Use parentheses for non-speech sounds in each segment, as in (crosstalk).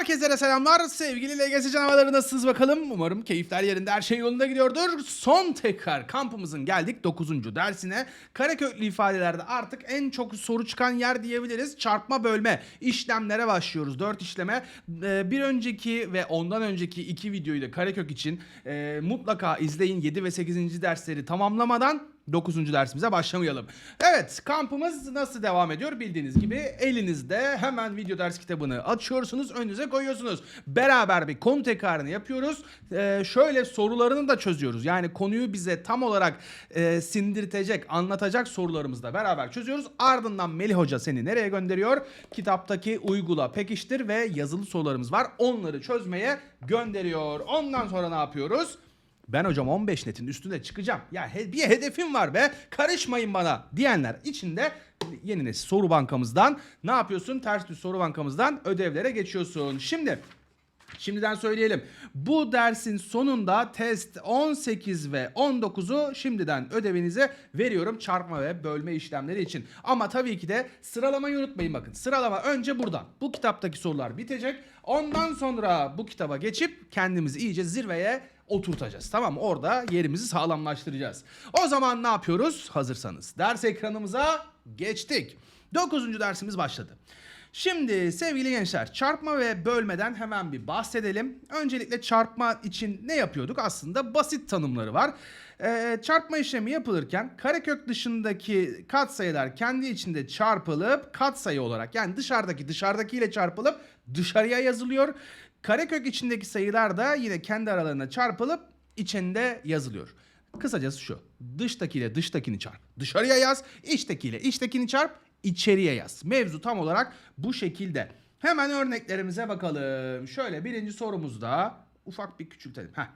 Herkese selamlar. Sevgili LGS canavarları nasılsınız bakalım? Umarım keyifler yerinde, her şey yolunda gidiyordur. Son tekrar kampımızın geldik 9. dersine. Kareköklü ifadelerde artık en çok soru çıkan yer diyebiliriz. Çarpma bölme işlemlere başlıyoruz. 4 işleme. Ee, bir önceki ve ondan önceki iki videoyu da Karekök için e, mutlaka izleyin. 7 ve 8. dersleri tamamlamadan 9. dersimize başlamayalım. Evet kampımız nasıl devam ediyor bildiğiniz gibi elinizde hemen video ders kitabını açıyorsunuz önünüze koyuyorsunuz. Beraber bir konu tekrarını yapıyoruz. Ee, şöyle sorularını da çözüyoruz. Yani konuyu bize tam olarak e, sindirtecek anlatacak sorularımızı da beraber çözüyoruz. Ardından Melih Hoca seni nereye gönderiyor? Kitaptaki uygula pekiştir ve yazılı sorularımız var. Onları çözmeye gönderiyor. Ondan sonra ne yapıyoruz? Ben hocam 15 netin üstüne çıkacağım. Ya he- bir hedefim var be. Karışmayın bana diyenler içinde yeni nesil soru bankamızdan ne yapıyorsun? Ters düz soru bankamızdan ödevlere geçiyorsun. Şimdi Şimdiden söyleyelim. Bu dersin sonunda test 18 ve 19'u şimdiden ödevinize veriyorum çarpma ve bölme işlemleri için. Ama tabii ki de sıralamayı unutmayın bakın. Sıralama önce buradan. Bu kitaptaki sorular bitecek. Ondan sonra bu kitaba geçip kendimizi iyice zirveye oturtacağız. Tamam mı? Orada yerimizi sağlamlaştıracağız. O zaman ne yapıyoruz? Hazırsanız ders ekranımıza geçtik. 9. dersimiz başladı. Şimdi sevgili gençler çarpma ve bölmeden hemen bir bahsedelim. Öncelikle çarpma için ne yapıyorduk? Aslında basit tanımları var. Ee, çarpma işlemi yapılırken karekök dışındaki katsayılar kendi içinde çarpılıp katsayı olarak yani dışarıdaki dışarıdakiyle çarpılıp dışarıya yazılıyor. Karekök içindeki sayılar da yine kendi aralarına çarpılıp içinde yazılıyor. Kısacası şu. Dıştakiyle dıştakini çarp. Dışarıya yaz. içtekiyle içtekini çarp. içeriye yaz. Mevzu tam olarak bu şekilde. Hemen örneklerimize bakalım. Şöyle birinci sorumuzda ufak bir küçültelim. Heh.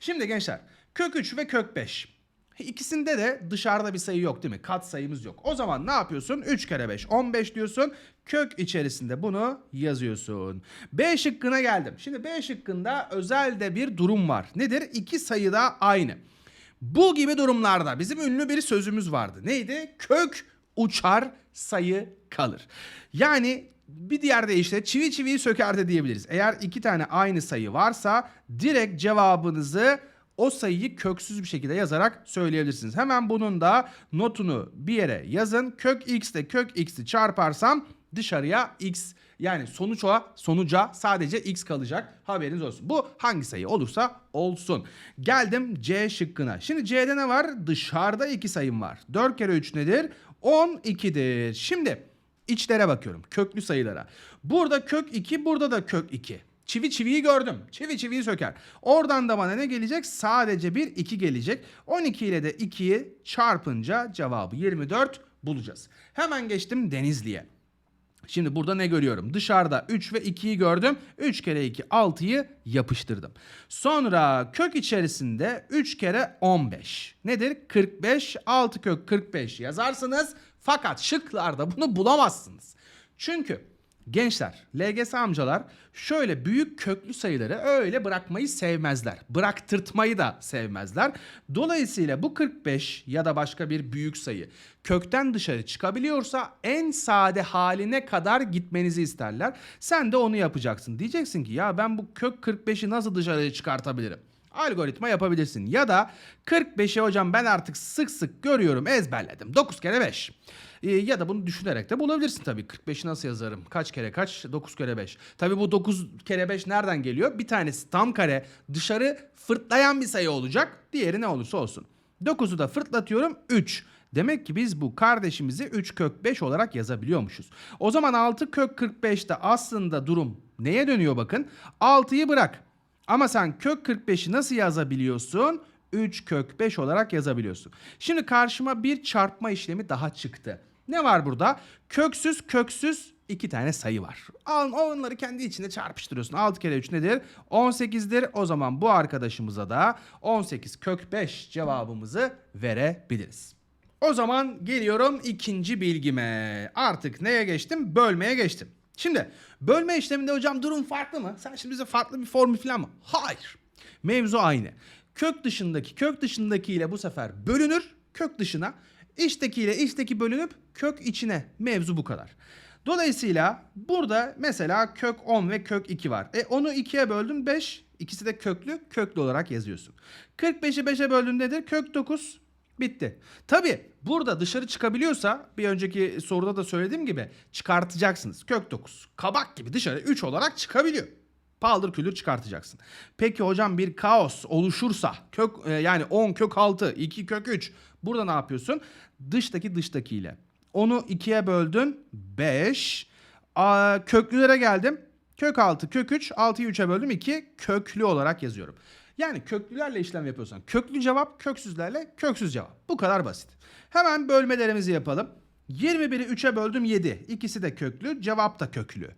Şimdi gençler kök 3 ve kök 5. İkisinde de dışarıda bir sayı yok değil mi? Kat sayımız yok. O zaman ne yapıyorsun? 3 kere 5 15 diyorsun. Kök içerisinde bunu yazıyorsun. B şıkkına geldim. Şimdi B şıkkında özelde bir durum var. Nedir? İki sayı da aynı. Bu gibi durumlarda bizim ünlü bir sözümüz vardı. Neydi? Kök uçar sayı kalır. Yani bir diğer deyişle çivi çiviyi söker de diyebiliriz. Eğer iki tane aynı sayı varsa direkt cevabınızı o sayıyı köksüz bir şekilde yazarak söyleyebilirsiniz. Hemen bunun da notunu bir yere yazın. Kök x ile kök x'i çarparsam dışarıya x yani sonuça sonuca sadece x kalacak. Haberiniz olsun. Bu hangi sayı olursa olsun. Geldim C şıkkına. Şimdi C'de ne var? Dışarıda iki sayım var. 4 kere 3 nedir? 12'dir. Şimdi içlere bakıyorum. Köklü sayılara. Burada kök 2, burada da kök 2. Çivi çiviyi gördüm. Çivi çiviyi söker. Oradan da bana ne gelecek? Sadece bir 2 gelecek. 12 ile de 2'yi çarpınca cevabı 24 bulacağız. Hemen geçtim Denizli'ye. Şimdi burada ne görüyorum? Dışarıda 3 ve 2'yi gördüm. 3 kere 2 6'yı yapıştırdım. Sonra kök içerisinde 3 kere 15. Nedir? 45. 6 kök 45 yazarsınız. Fakat şıklarda bunu bulamazsınız. Çünkü Gençler, LGS amcalar şöyle büyük köklü sayıları öyle bırakmayı sevmezler. Bıraktırtmayı da sevmezler. Dolayısıyla bu 45 ya da başka bir büyük sayı kökten dışarı çıkabiliyorsa en sade haline kadar gitmenizi isterler. Sen de onu yapacaksın. Diyeceksin ki ya ben bu kök 45'i nasıl dışarıya çıkartabilirim? algoritma yapabilirsin. Ya da 45'i hocam ben artık sık sık görüyorum ezberledim. 9 kere 5. Ee, ya da bunu düşünerek de bulabilirsin tabii. 45'i nasıl yazarım? Kaç kere kaç? 9 kere 5. Tabii bu 9 kere 5 nereden geliyor? Bir tanesi tam kare dışarı fırtlayan bir sayı olacak. Diğeri ne olursa olsun. 9'u da fırtlatıyorum 3. Demek ki biz bu kardeşimizi 3 kök 5 olarak yazabiliyormuşuz. O zaman 6 kök 45'te aslında durum neye dönüyor bakın? 6'yı bırak. Ama sen kök 45'i nasıl yazabiliyorsun? 3 kök 5 olarak yazabiliyorsun. Şimdi karşıma bir çarpma işlemi daha çıktı. Ne var burada? Köksüz köksüz iki tane sayı var. Al onları kendi içinde çarpıştırıyorsun. 6 kere 3 nedir? 18'dir. O zaman bu arkadaşımıza da 18 kök 5 cevabımızı verebiliriz. O zaman geliyorum ikinci bilgime. Artık neye geçtim? Bölmeye geçtim. Şimdi bölme işleminde hocam durum farklı mı? Sen şimdi bize farklı bir formül falan mı? Hayır. Mevzu aynı. Kök dışındaki kök dışındaki ile bu sefer bölünür kök dışına. İçteki ile içteki bölünüp kök içine. Mevzu bu kadar. Dolayısıyla burada mesela kök 10 ve kök 2 var. E onu 2'ye böldün 5. İkisi de köklü, köklü olarak yazıyorsun. 45'i 5'e böldün nedir? Kök 9. Bitti. Tabi burada dışarı çıkabiliyorsa bir önceki soruda da söylediğim gibi çıkartacaksınız. Kök 9 kabak gibi dışarı 3 olarak çıkabiliyor. Paldır küldür çıkartacaksın. Peki hocam bir kaos oluşursa kök e, yani 10 kök 6 2 kök 3 burada ne yapıyorsun? Dıştaki dıştakiyle. Onu 2'ye böldün 5. Aa, köklülere geldim. Kök 6 kök 3 6'yı 3'e böldüm 2 köklü olarak yazıyorum. Yani köklülerle işlem yapıyorsan köklü cevap, köksüzlerle köksüz cevap. Bu kadar basit. Hemen bölmelerimizi yapalım. 21'i 3'e böldüm 7. İkisi de köklü, cevap da köklü.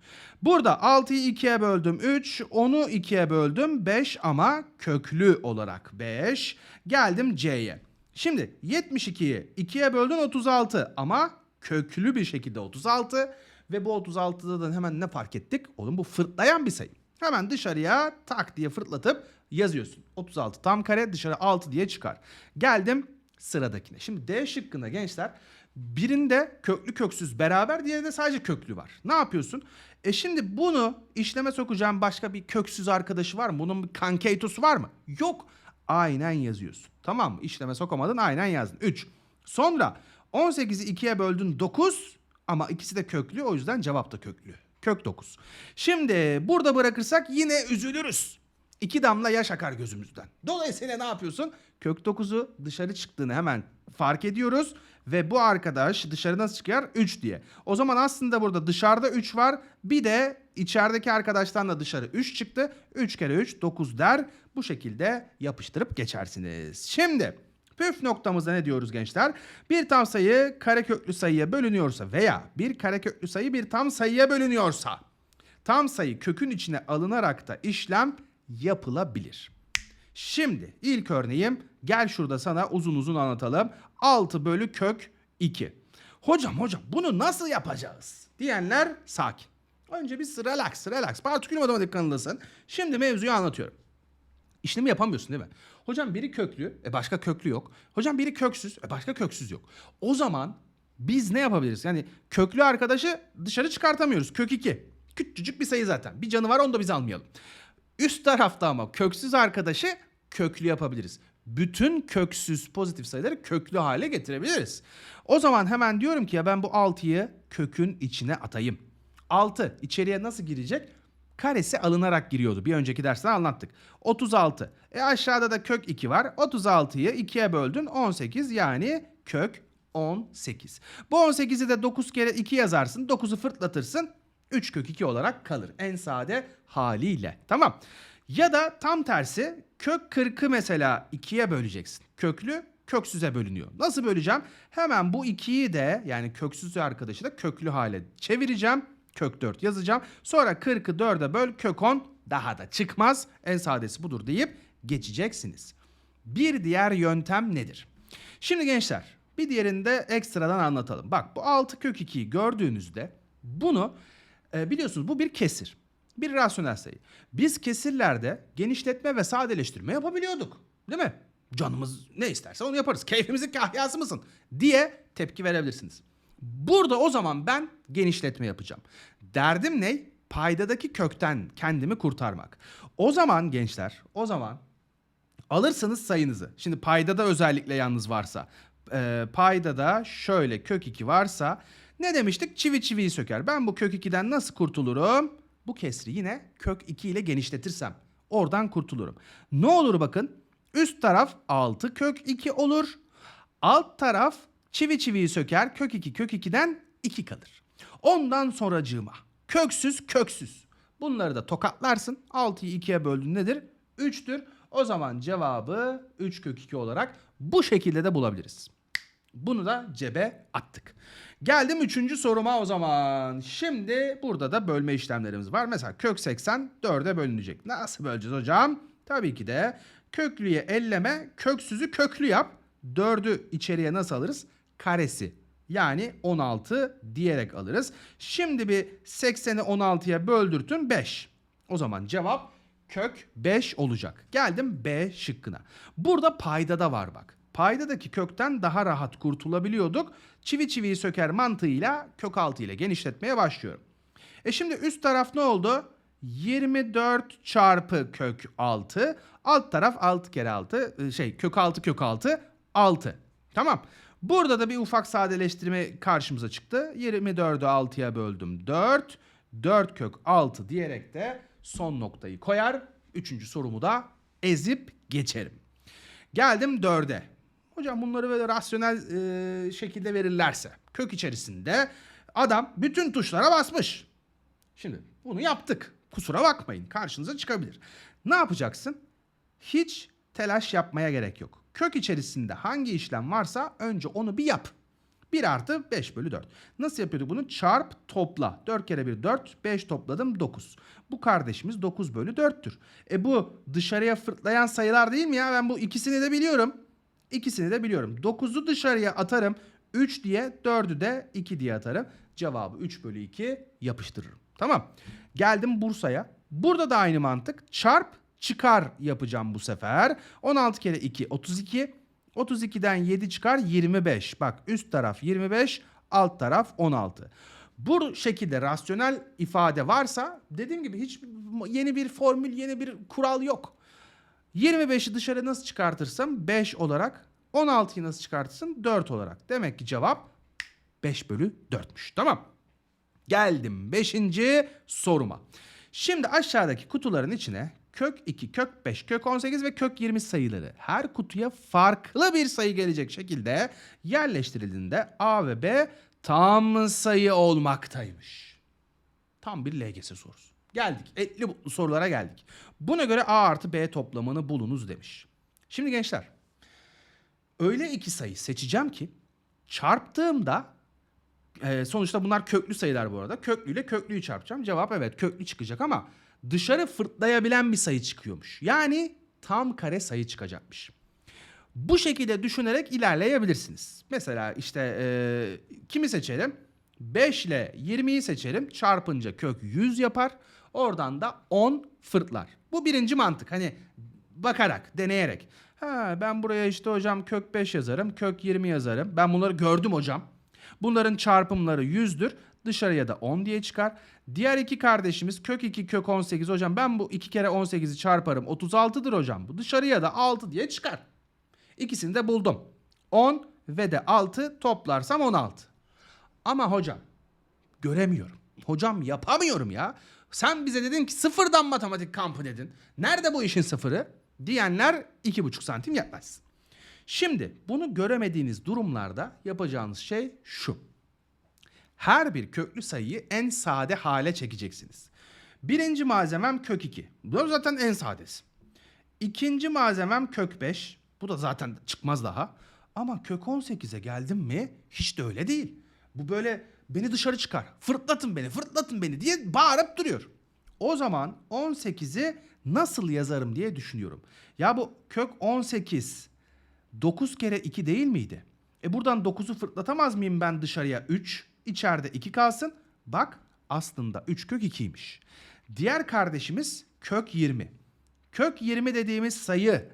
Burada 6'yı 2'ye böldüm 3, 10'u 2'ye böldüm 5 ama köklü olarak 5. Geldim C'ye. Şimdi 72'yi 2'ye böldün 36 ama köklü bir şekilde 36 ve bu 36'da da hemen ne fark ettik? Oğlum bu fırtlayan bir sayı. Hemen dışarıya tak diye fırlatıp yazıyorsun. 36 tam kare dışarı 6 diye çıkar. Geldim sıradakine. Şimdi D şıkkında gençler birinde köklü köksüz beraber diğerinde sadece köklü var. Ne yapıyorsun? E şimdi bunu işleme sokacağım başka bir köksüz arkadaşı var mı? Bunun bir kankeytosu var mı? Yok. Aynen yazıyorsun. Tamam mı? İşleme sokamadın aynen yazdın. 3. Sonra 18'i 2'ye böldün 9 ama ikisi de köklü o yüzden cevap da köklü. Kök 9. Şimdi burada bırakırsak yine üzülürüz. İki damla yaş akar gözümüzden. Dolayısıyla ne yapıyorsun? Kök 9'u dışarı çıktığını hemen fark ediyoruz. Ve bu arkadaş dışarı nasıl çıkar? 3 diye. O zaman aslında burada dışarıda 3 var. Bir de içerideki arkadaştan da dışarı 3 çıktı. 3 kere 3 9 der. Bu şekilde yapıştırıp geçersiniz. Şimdi püf noktamızda ne diyoruz gençler? Bir tam sayı kareköklü sayıya bölünüyorsa veya bir kareköklü sayı bir tam sayıya bölünüyorsa tam sayı kökün içine alınarak da işlem yapılabilir. Şimdi ilk örneğim gel şurada sana uzun uzun anlatalım. 6 bölü kök 2. Hocam hocam bunu nasıl yapacağız? Diyenler sakin. Önce bir relax relax. Partikül matematik kanalındasın. Şimdi mevzuyu anlatıyorum. İşlemi yapamıyorsun değil mi? Hocam biri köklü, e başka köklü yok. Hocam biri köksüz, e başka köksüz yok. O zaman biz ne yapabiliriz? Yani köklü arkadaşı dışarı çıkartamıyoruz. Kök 2. Küçücük bir sayı zaten. Bir canı var onu da biz almayalım. Üst tarafta ama köksüz arkadaşı köklü yapabiliriz. Bütün köksüz pozitif sayıları köklü hale getirebiliriz. O zaman hemen diyorum ki ya ben bu 6'yı kökün içine atayım. 6 içeriye nasıl girecek? Karesi alınarak giriyordu. Bir önceki derste anlattık. 36. E aşağıda da kök 2 var. 36'yı 2'ye böldün 18 yani kök 18. Bu 18'i de 9 kere 2 yazarsın. 9'u fırtlatırsın. 3 kök 2 olarak kalır. En sade haliyle. Tamam. Ya da tam tersi kök 40'ı mesela 2'ye böleceksin. Köklü köksüze bölünüyor. Nasıl böleceğim? Hemen bu 2'yi de yani köksüz arkadaşı da köklü hale çevireceğim. Kök 4 yazacağım. Sonra 40'ı 4'e böl kök 10 daha da çıkmaz. En sadesi budur deyip geçeceksiniz. Bir diğer yöntem nedir? Şimdi gençler bir diğerini de ekstradan anlatalım. Bak bu 6 kök 2'yi gördüğünüzde bunu e, biliyorsunuz bu bir kesir. Bir rasyonel sayı. Biz kesirlerde genişletme ve sadeleştirme yapabiliyorduk. Değil mi? Canımız ne isterse onu yaparız. Keyfimizin kahyası mısın? Diye tepki verebilirsiniz. Burada o zaman ben genişletme yapacağım. Derdim ne? Paydadaki kökten kendimi kurtarmak. O zaman gençler, o zaman alırsınız sayınızı. Şimdi paydada özellikle yalnız varsa. E, paydada şöyle kök 2 varsa ne demiştik? Çivi çiviyi söker. Ben bu kök 2'den nasıl kurtulurum? Bu kesri yine kök 2 ile genişletirsem oradan kurtulurum. Ne olur bakın üst taraf 6 kök 2 olur. Alt taraf çivi çiviyi söker kök 2 kök 2'den 2 kalır. Ondan sonracığıma köksüz köksüz. Bunları da tokatlarsın. 6'yı 2'ye böldün nedir? 3'tür. O zaman cevabı 3 kök 2 olarak bu şekilde de bulabiliriz. Bunu da cebe attık. Geldim üçüncü soruma o zaman. Şimdi burada da bölme işlemlerimiz var. Mesela kök 80 4'e bölünecek. Nasıl böleceğiz hocam? Tabii ki de köklüye elleme, köksüzü köklü yap. 4'ü içeriye nasıl alırız? Karesi. Yani 16 diyerek alırız. Şimdi bir 80'i 16'ya böldürtün 5. O zaman cevap kök 5 olacak. Geldim B şıkkına. Burada paydada var bak. Paydadaki kökten daha rahat kurtulabiliyorduk. Çivi çiviyi söker mantığıyla kök 6 ile genişletmeye başlıyorum. E şimdi üst taraf ne oldu? 24 çarpı kök 6. Alt taraf 6 kere 6 şey kök 6 kök 6 6. Tamam. Burada da bir ufak sadeleştirme karşımıza çıktı. 24'ü 6'ya böldüm 4. 4 kök 6 diyerek de son noktayı koyar. Üçüncü sorumu da ezip geçerim. Geldim 4'e. Hocam bunları böyle rasyonel e, şekilde verirlerse kök içerisinde adam bütün tuşlara basmış. Şimdi bunu yaptık. Kusura bakmayın karşınıza çıkabilir. Ne yapacaksın? Hiç telaş yapmaya gerek yok. Kök içerisinde hangi işlem varsa önce onu bir yap. 1 artı 5 bölü 4. Nasıl yapıyorduk bunu? Çarp topla. 4 kere 1 4. 5 topladım 9. Bu kardeşimiz 9 bölü 4'tür. E bu dışarıya fırtlayan sayılar değil mi ya? Ben bu ikisini de biliyorum. İkisini de biliyorum. 9'u dışarıya atarım. 3 diye 4'ü de 2 diye atarım. Cevabı 3 bölü 2 yapıştırırım. Tamam. Geldim Bursa'ya. Burada da aynı mantık. Çarp çıkar yapacağım bu sefer. 16 kere 2 32. 32'den 7 çıkar 25. Bak üst taraf 25, alt taraf 16. Bu şekilde rasyonel ifade varsa dediğim gibi hiç yeni bir formül, yeni bir kural yok. 25'i dışarı nasıl çıkartırsam 5 olarak, 16'yı nasıl çıkartırsam 4 olarak. Demek ki cevap 5 bölü 4'müş. Tamam. Geldim 5. soruma. Şimdi aşağıdaki kutuların içine kök 2, kök 5, kök 18 ve kök 20 sayıları her kutuya farklı bir sayı gelecek şekilde yerleştirildiğinde A ve B tam sayı olmaktaymış. Tam bir LGS sorusu. Geldik. Etli butlu sorulara geldik. Buna göre A artı B toplamını bulunuz demiş. Şimdi gençler. Öyle iki sayı seçeceğim ki çarptığımda e, sonuçta bunlar köklü sayılar bu arada. Köklüyle köklüyü çarpacağım. Cevap evet köklü çıkacak ama dışarı fırtlayabilen bir sayı çıkıyormuş. Yani tam kare sayı çıkacakmış. Bu şekilde düşünerek ilerleyebilirsiniz. Mesela işte e, kimi seçelim? 5 ile 20'yi seçelim. Çarpınca kök 100 yapar. Oradan da 10 fırtlar. Bu birinci mantık. Hani bakarak, deneyerek. Ha, ben buraya işte hocam kök 5 yazarım, kök 20 yazarım. Ben bunları gördüm hocam. Bunların çarpımları 100'dür. Dışarıya da 10 diye çıkar. Diğer iki kardeşimiz kök 2 kök 18 hocam ben bu 2 kere 18'i çarparım 36'dır hocam. Bu dışarıya da 6 diye çıkar. İkisini de buldum. 10 ve de 6 toplarsam 16. Ama hocam göremiyorum. Hocam yapamıyorum ya. Sen bize dedin ki sıfırdan matematik kampı dedin. Nerede bu işin sıfırı? Diyenler 2,5 santim yaklaşsın. Şimdi bunu göremediğiniz durumlarda yapacağınız şey şu. Her bir köklü sayıyı en sade hale çekeceksiniz. Birinci malzemem kök 2. Bu zaten en sadesi. İkinci malzemem kök 5. Bu da zaten çıkmaz daha. Ama kök 18'e geldim mi hiç de öyle değil. Bu böyle beni dışarı çıkar. Fırtlatın beni, fırtlatın beni diye bağırıp duruyor. O zaman 18'i nasıl yazarım diye düşünüyorum. Ya bu kök 18 9 kere 2 değil miydi? E buradan 9'u fırlatamaz mıyım ben dışarıya 3? İçeride 2 kalsın. Bak aslında 3 kök 2'ymiş. Diğer kardeşimiz kök 20. Kök 20 dediğimiz sayı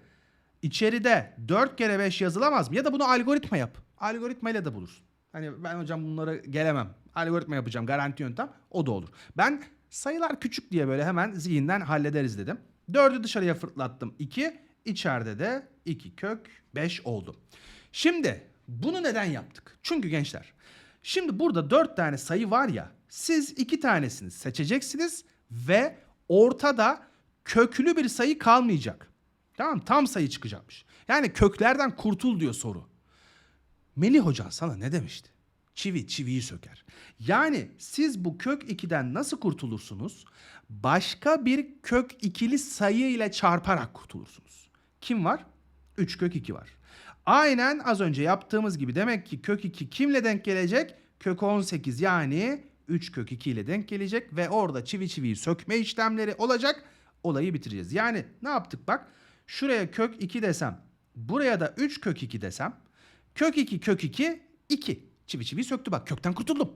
içeride 4 kere 5 yazılamaz mı? Ya da bunu algoritma yap. Algoritmayla da bulursun. Hani ben hocam bunlara gelemem. Algoritma yapacağım garanti yöntem. O da olur. Ben sayılar küçük diye böyle hemen zihinden hallederiz dedim. 4'ü dışarıya fırlattım 2. İçeride de 2 kök 5 oldu. Şimdi bunu neden yaptık? Çünkü gençler şimdi burada 4 tane sayı var ya siz 2 tanesini seçeceksiniz ve ortada köklü bir sayı kalmayacak. Tamam tam sayı çıkacakmış. Yani köklerden kurtul diyor soru. Melih hocan sana ne demişti? Çivi çiviyi söker. Yani siz bu kök 2'den nasıl kurtulursunuz? Başka bir kök ikili sayı ile çarparak kurtulursunuz. Kim var? 3 kök 2 var. Aynen az önce yaptığımız gibi demek ki kök 2 kimle denk gelecek? Kök 18 yani 3 kök 2 ile denk gelecek ve orada çivi çiviyi sökme işlemleri olacak. Olayı bitireceğiz. Yani ne yaptık bak? Şuraya kök 2 desem, buraya da 3 kök 2 desem, kök 2 kök 2 2. Çivi çivi söktü bak kökten kurtuldum.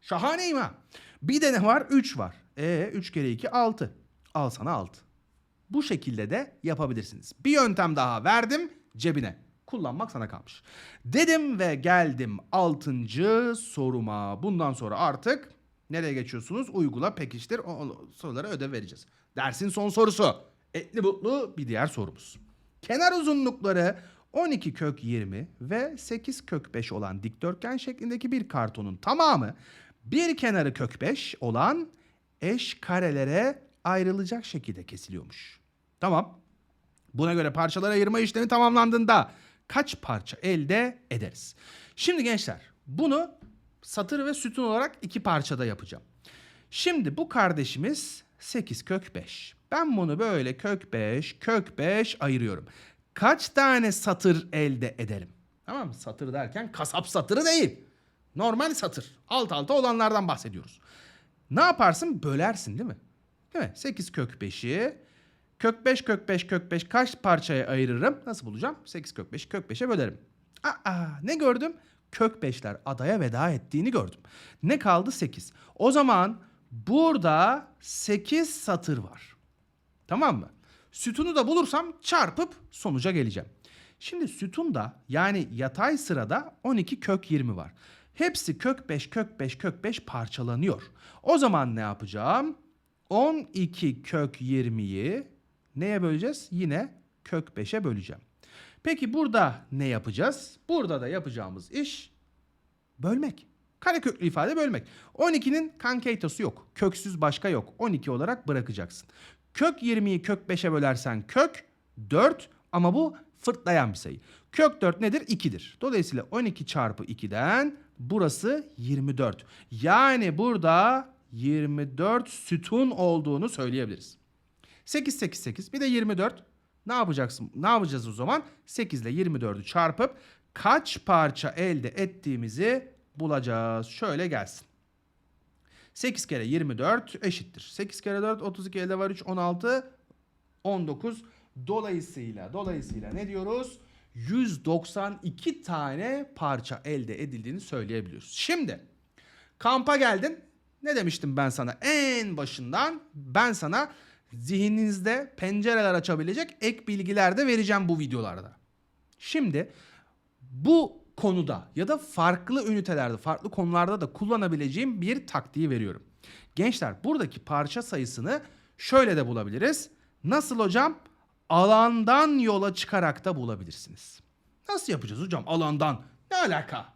Şahaneyim ha. Bir de ne var? 3 var. E 3 kere 2 6. Al sana 6. Bu şekilde de yapabilirsiniz. Bir yöntem daha verdim cebine. Kullanmak sana kalmış. Dedim ve geldim 6. soruma. Bundan sonra artık nereye geçiyorsunuz? Uygula, pekiştir. O, sorulara ödev vereceğiz. Dersin son sorusu. Etli butlu bir diğer sorumuz. Kenar uzunlukları 12 kök 20 ve 8 kök 5 olan dikdörtgen şeklindeki bir kartonun tamamı bir kenarı kök 5 olan eş karelere ayrılacak şekilde kesiliyormuş. Tamam. Buna göre parçalara ayırma işlemi tamamlandığında kaç parça elde ederiz? Şimdi gençler bunu satır ve sütun olarak iki parçada yapacağım. Şimdi bu kardeşimiz 8 kök 5. Ben bunu böyle kök 5, kök 5 ayırıyorum. Kaç tane satır elde ederim? Tamam mı? Satır derken kasap satırı değil. Normal satır. Alt alta olanlardan bahsediyoruz. Ne yaparsın? Bölersin değil mi? Değil mi? 8 kök 5'i kök 5 kök 5 kök 5 kaç parçaya ayırırım? Nasıl bulacağım? 8 kök 5'i kök 5'e bölerim. Aa, ne gördüm? Kök 5'ler adaya veda ettiğini gördüm. Ne kaldı? 8. O zaman burada 8 satır var. Tamam mı? Sütunu da bulursam çarpıp sonuca geleceğim. Şimdi sütunda yani yatay sırada 12 kök 20 var. Hepsi kök 5 kök 5 kök 5 parçalanıyor. O zaman ne yapacağım? 12 kök 20'yi neye böleceğiz? Yine kök 5'e böleceğim. Peki burada ne yapacağız? Burada da yapacağımız iş bölmek. Kareköklü ifade bölmek. 12'nin kankeytosu yok. Köksüz başka yok. 12 olarak bırakacaksın. Kök 20'yi kök 5'e bölersen kök 4 ama bu fırtlayan bir sayı. Kök 4 nedir? 2'dir. Dolayısıyla 12 çarpı 2'den burası 24. Yani burada 24 sütun olduğunu söyleyebiliriz. 8 8 8 bir de 24. Ne yapacaksın? Ne yapacağız o zaman? 8 ile 24'ü çarpıp kaç parça elde ettiğimizi bulacağız. Şöyle gelsin. 8 kere 24 eşittir. 8 kere 4 32 elde var 3 16 19 dolayısıyla dolayısıyla ne diyoruz? 192 tane parça elde edildiğini söyleyebiliyoruz. Şimdi kampa geldin. Ne demiştim ben sana en başından? Ben sana zihninizde pencereler açabilecek ek bilgiler de vereceğim bu videolarda. Şimdi bu konuda ya da farklı ünitelerde, farklı konularda da kullanabileceğim bir taktiği veriyorum. Gençler buradaki parça sayısını şöyle de bulabiliriz. Nasıl hocam? Alandan yola çıkarak da bulabilirsiniz. Nasıl yapacağız hocam alandan? Ne alaka?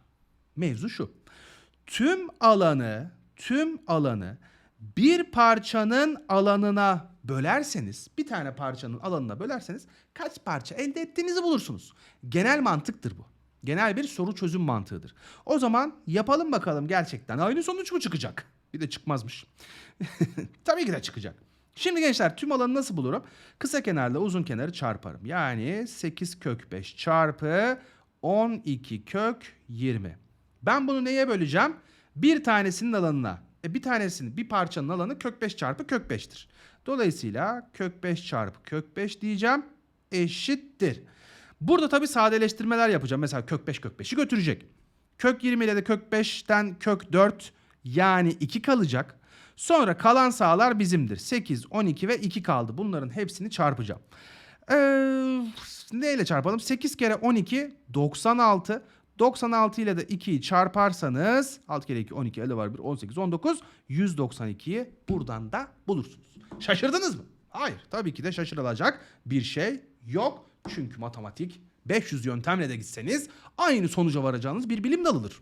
Mevzu şu. Tüm alanı, tüm alanı bir parçanın alanına bölerseniz, bir tane parçanın alanına bölerseniz kaç parça elde ettiğinizi bulursunuz. Genel mantıktır bu. Genel bir soru çözüm mantığıdır. O zaman yapalım bakalım gerçekten aynı sonuç mu çıkacak? Bir de çıkmazmış. (laughs) Tabii ki de çıkacak. Şimdi gençler tüm alanı nasıl bulurum? Kısa kenarla uzun kenarı çarparım. Yani 8 kök 5 çarpı 12 kök 20. Ben bunu neye böleceğim? Bir tanesinin alanına. E bir tanesinin bir parçanın alanı kök 5 çarpı kök 5'tir. Dolayısıyla kök 5 çarpı kök 5 diyeceğim eşittir. Burada tabii sadeleştirmeler yapacağım. Mesela kök 5 kök 5'i götürecek. Kök 20 ile de kök 5'ten kök 4 yani 2 kalacak. Sonra kalan sağlar bizimdir. 8, 12 ve 2 kaldı. Bunların hepsini çarpacağım. Ee, neyle çarpalım? 8 kere 12 96. 96 ile de 2'yi çarparsanız 6 kere 2 12 elde var 1 18 19 192'yi buradan da bulursunuz. Şaşırdınız mı? Hayır tabii ki de şaşırılacak bir şey yok. Çünkü matematik 500 yöntemle de gitseniz aynı sonuca varacağınız bir bilim dalıdır.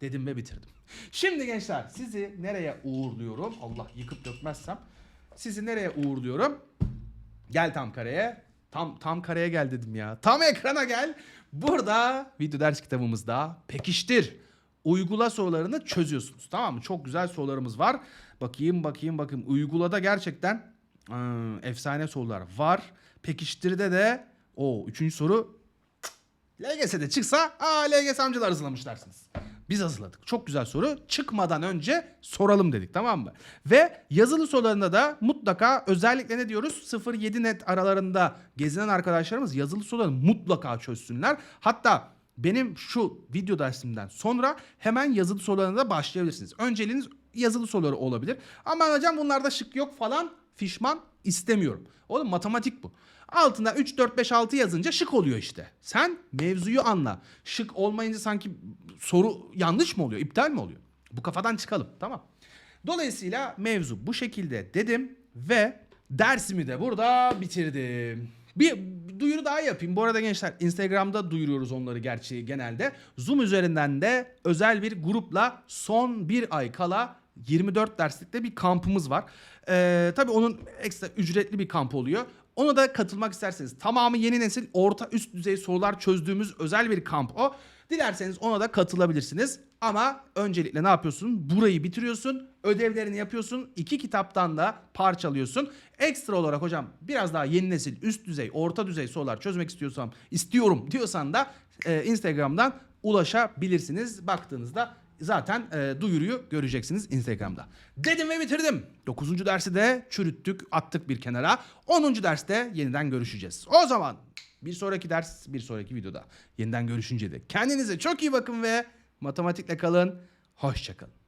Dedim ve bitirdim. Şimdi gençler sizi nereye uğurluyorum? Allah yıkıp dökmezsem. Sizi nereye uğurluyorum? Gel tam kareye. Tam tam kareye gel dedim ya. Tam ekrana gel. Burada video ders kitabımızda pekiştir. Uygula sorularını çözüyorsunuz. Tamam mı? Çok güzel sorularımız var. Bakayım bakayım bakayım. Uygulada gerçekten ıı, efsane sorular var. Pekiştirde de o üçüncü soru LGS'de çıksa aa LGS amcalar hazırlamış dersiniz. Biz hazırladık. Çok güzel soru. Çıkmadan önce soralım dedik tamam mı? Ve yazılı sorularında da mutlaka özellikle ne diyoruz? 0-7 net aralarında gezinen arkadaşlarımız yazılı soruları mutlaka çözsünler. Hatta benim şu video dersimden sonra hemen yazılı sorularına da başlayabilirsiniz. Önceliğiniz yazılı soruları olabilir. Ama hocam bunlarda şık yok falan fişman istemiyorum. Oğlum matematik bu. Altına 3, 4, 5, 6 yazınca şık oluyor işte. Sen mevzuyu anla. Şık olmayınca sanki soru yanlış mı oluyor, iptal mi oluyor? Bu kafadan çıkalım tamam. Dolayısıyla mevzu bu şekilde dedim ve dersimi de burada bitirdim. Bir duyuru daha yapayım. Bu arada gençler Instagram'da duyuruyoruz onları gerçi genelde. Zoom üzerinden de özel bir grupla son bir ay kala 24 derslikte bir kampımız var. Ee, tabii onun ekstra ücretli bir kamp oluyor. Ona da katılmak isterseniz tamamı yeni nesil orta üst düzey sorular çözdüğümüz özel bir kamp o. Dilerseniz ona da katılabilirsiniz. Ama öncelikle ne yapıyorsun? Burayı bitiriyorsun, ödevlerini yapıyorsun, iki kitaptan da parçalıyorsun. Ekstra olarak hocam biraz daha yeni nesil, üst düzey, orta düzey sorular çözmek istiyorsam, istiyorum diyorsan da e, Instagram'dan ulaşabilirsiniz. Baktığınızda zaten e, duyuruyu göreceksiniz Instagram'da. Dedim ve bitirdim. 9. dersi de çürüttük, attık bir kenara. 10. derste yeniden görüşeceğiz. O zaman bir sonraki ders, bir sonraki videoda yeniden görüşünce de kendinize çok iyi bakın ve matematikle kalın. Hoşçakalın.